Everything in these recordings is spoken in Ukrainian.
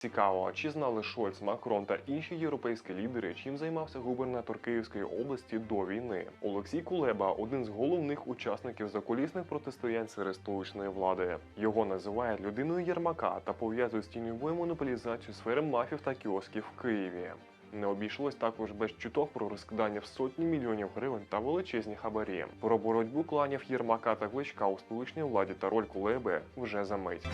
Цікаво, чи знали Шольц, Макрон та інші європейські лідери, чим займався губернатор Київської області до війни? Олексій Кулеба один з головних учасників закулісних протистоянь серед столичної влади. Його називають людиною Єрмака та пов'язують з тіньовою монополізацією сфери мафів та кіосків в Києві. Не обійшлось також без чуток про розкидання в сотні мільйонів гривень та величезні хабарі. Про боротьбу кланів Єрмака та Кличка у столичній владі та роль Кулеби вже за мить.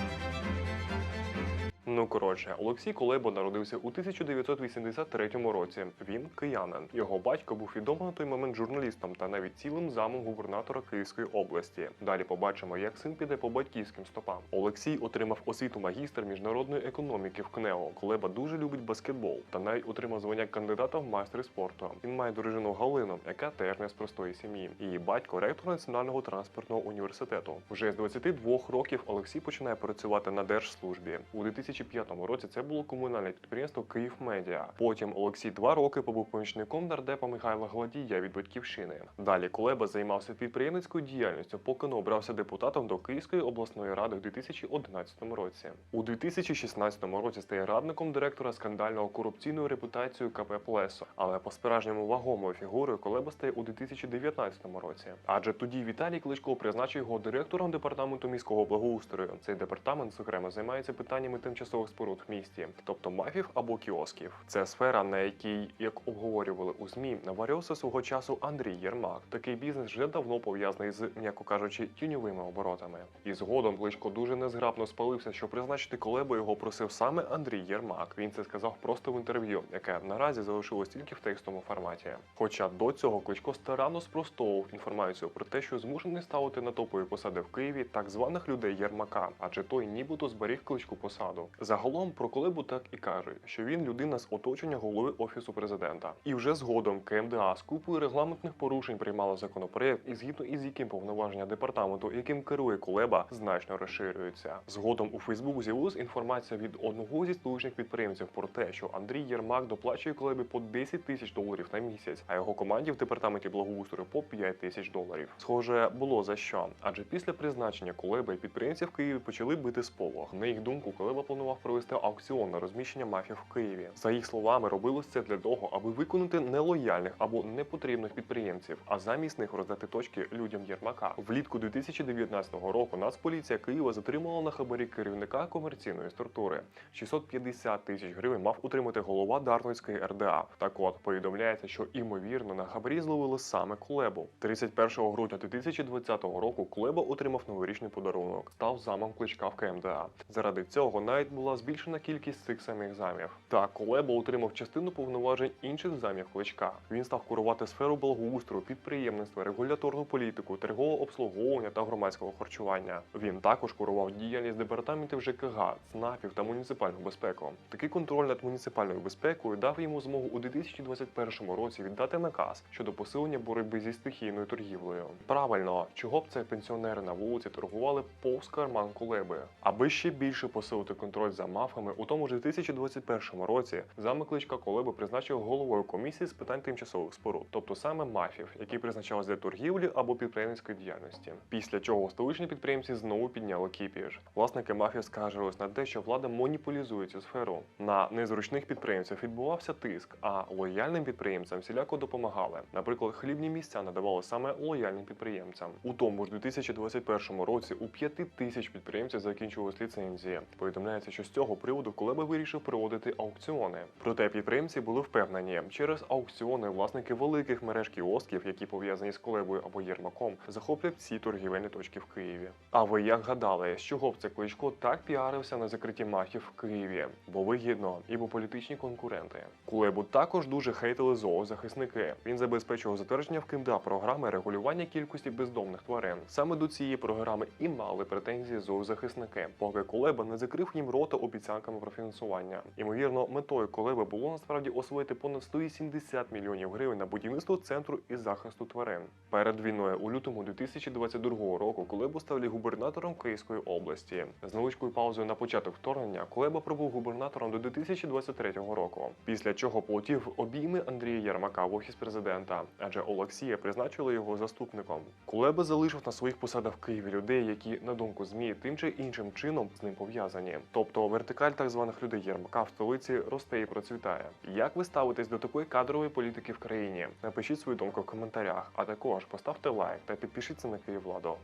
Ну коротше, Олексій Колебо народився у 1983 році. Він киянин. Його батько був відомий на той момент журналістом та навіть цілим замом губернатора Київської області. Далі побачимо, як син піде по батьківським стопам. Олексій отримав освіту магістр міжнародної економіки в КНЕО. Колеба дуже любить баскетбол та навіть отримав звання кандидата в майстри спорту. Він має дружину Галину, яка теж не з простої сім'ї. Її батько ректор Національного транспортного університету. Вже з 22 років Олексій починає працювати на держслужбі. У 2005 році це було комунальне підприємство «Київмедіа». Потім Олексій два роки побув помічником нардепа Михайла Гладія від батьківщини. Далі Кулеба займався підприємницькою діяльністю, поки не обрався депутатом до Київської обласної ради у 2011 році. У 2016 році стає радником директора скандального корупційною репутацією КП Плесо. Але по справжньому вагомою фігурою Кулеба стає у 2019 році. Адже тоді Віталій Кличко призначив його директором департаменту міського благоустрою. Цей департамент, зокрема, займається питаннями тимчасових споруд в місті, тобто мафів або кіосків. Це сфера, на якій, як обговорювали у змі, наварився свого часу Андрій Єрмак. Такий бізнес вже давно пов'язаний з, м'яко кажучи, тіньовими оборотами. І згодом Кличко дуже незграбно спалився, що призначити колебу його просив саме Андрій Єрмак. Він це сказав просто в інтерв'ю, яке наразі залишилось тільки в текстовому форматі. Хоча до цього Кличко старанно спростовував інформацію про те, що змушений ставити на топові посади в Києві так званих людей Єрмака, адже той нібито зберіг кличку посаду. Загалом про Колебу так і каже, що він людина з оточення голови офісу президента. І вже згодом КМДА з купою регламентних порушень приймала законопроєкт, і згідно із яким повноваження департаменту, яким керує Колеба, значно розширюються. Згодом у Фейсбук з'явилася інформація від одного зі столичних підприємців про те, що Андрій Єрмак доплачує Колебі по 10 тисяч доларів на місяць, а його команді в департаменті благоустрою по 5 тисяч доларів. Схоже, було за що. Адже після призначення Колеби підприємці в Києві почали бити сполох. На їх думку, Колеба планував провести аукціон на розміщення мафів в Києві. За їх словами, робилось це для того, аби виконати нелояльних або непотрібних підприємців, а замість них роздати точки людям Єрмака. Влітку 2019 року Нацполіція Києва затримала на хабарі керівника комерційної структури. 650 тисяч гривень мав утримати голова Дарницької РДА. Так от повідомляється, що імовірно на хабарі зловили саме Кулебу. 31 грудня 2020 року Кулеба отримав новорічний подарунок, став замом кличка в КМДА. Заради цього навіть була збільшена кількість цих самих замів. Так, Кулеба отримав частину повноважень інших замів кличка. Він став курувати сферу благоустрою, підприємництва, регуляторну політику, торгового обслуговування та громадського харчування. Він також курував діяльність департаментів ЖКГ, ЦНАПів та муніципальну безпеку. Такий контроль над муніципальною безпекою дав йому змогу у 2021 році віддати наказ щодо посилення боротьби зі стихійною торгівлею. Правильно, чого б це пенсіонери на вулиці торгували повз карман Кулеби, аби ще більше посилити контроль за мафами, у тому ж 2021 році замок кличка Колеби призначив головою комісії з питань тимчасових споруд, тобто саме мафів, які призначались для торгівлі або підприємницької діяльності. Після чого столичні підприємці знову підняли кіпіж. Власники мафії скаржились на те, що влада монополізує цю сферу. На незручних підприємців відбувався тиск, а лояльним підприємцям всіляко допомагали. Наприклад, хлібні місця надавали саме лояльним підприємцям. У тому ж 2021 році у 5 тисяч підприємців закінчувалися ліцензії. Повідомляється, що з цього приводу Кулеба вирішив проводити аукціони. Проте підприємці були впевнені, через аукціони власники великих мереж кіосків, які пов'язані з Кулебою або Єрмаком, захоплять всі торгівельні точки в Києві. А ви як гадали, з чого б це кличко так піарився на закритті мафів в Києві? Бо вигідно і бо політичні конкуренти. Кулебу також дуже хейтили зоозахисники. Він забезпечував затвердження в КМДА програми регулювання кількості бездомних тварин. Саме до цієї програми і мали претензії зоозахисники, поки Кулеба не закрив їм рота обіцянками про фінансування. Ймовірно, метою Кулеби було насправді освоїти понад 180 мільйонів гривень на будівництво центру із захисту тварин. Перед війною у лютому 2022 року Кулебу стали губернатором Київської області. З невеличкою паузою на початок вторгнення Кулеба пробув губернатором до 2023 року. Після чого полетів обійми Андрія Єрмака в офіс президента, адже Олексія призначили його заступником. Кулеба залишив на своїх посадах в Києві людей, які, на думку ЗМІ, тим чи іншим чином з ним пов'язані. Тобто Тобто вертикаль так званих людей Єрмака в столиці росте і процвітає. Як ви ставитесь до такої кадрової політики в країні? Напишіть свою думку в коментарях, а також поставте лайк та підпишіться на Київладу.